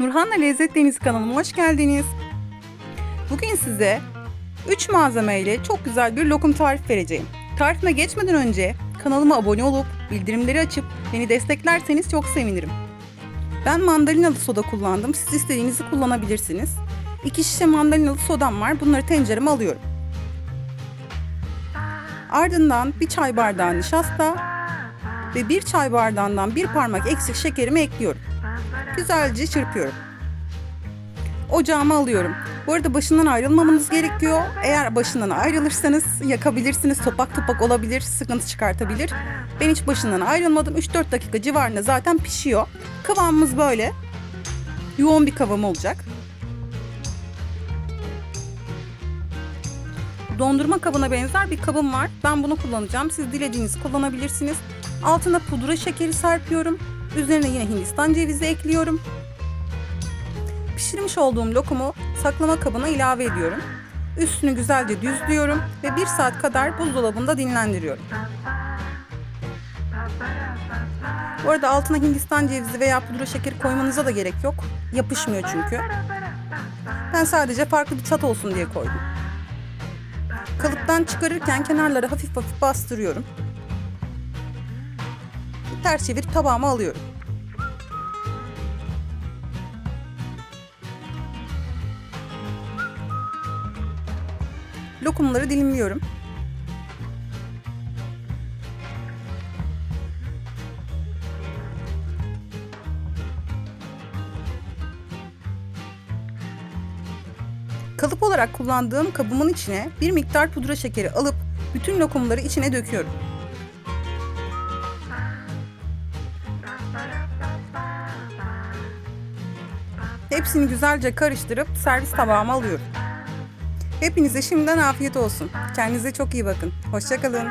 Nurhan'la Lezzet Deniz kanalıma hoş geldiniz. Bugün size 3 malzemeyle çok güzel bir lokum tarif vereceğim. Tarifime geçmeden önce kanalıma abone olup bildirimleri açıp beni desteklerseniz çok sevinirim. Ben mandalinalı soda kullandım. Siz istediğinizi kullanabilirsiniz. 2 şişe mandalinalı sodam var. Bunları tencereme alıyorum. Ardından bir çay bardağı nişasta ve bir çay bardağından bir parmak eksik şekerimi ekliyorum. Güzelce çırpıyorum. Ocağıma alıyorum. Bu arada başından ayrılmamanız gerekiyor. Eğer başından ayrılırsanız yakabilirsiniz. Topak topak olabilir, sıkıntı çıkartabilir. Ben hiç başından ayrılmadım. 3-4 dakika civarında zaten pişiyor. Kıvamımız böyle. Yoğun bir kıvam olacak. Dondurma kabına benzer bir kabım var. Ben bunu kullanacağım. Siz dilediğinizi kullanabilirsiniz. Altına pudra şekeri serpiyorum. Üzerine yine hindistan cevizi ekliyorum. Pişirmiş olduğum lokumu saklama kabına ilave ediyorum. Üstünü güzelce düzlüyorum ve bir saat kadar buzdolabında dinlendiriyorum. Bu arada altına hindistan cevizi veya pudra şekeri koymanıza da gerek yok. Yapışmıyor çünkü. Ben sadece farklı bir tat olsun diye koydum. Kalıptan çıkarırken kenarları hafif hafif bastırıyorum. Ters çevirip tabağıma alıyorum. Lokumları dilimliyorum. Kalıp olarak kullandığım kabımın içine bir miktar pudra şekeri alıp bütün lokumları içine döküyorum. Hepsini güzelce karıştırıp servis tabağıma alıyorum. Hepinize şimdiden afiyet olsun. Kendinize çok iyi bakın. Hoşçakalın.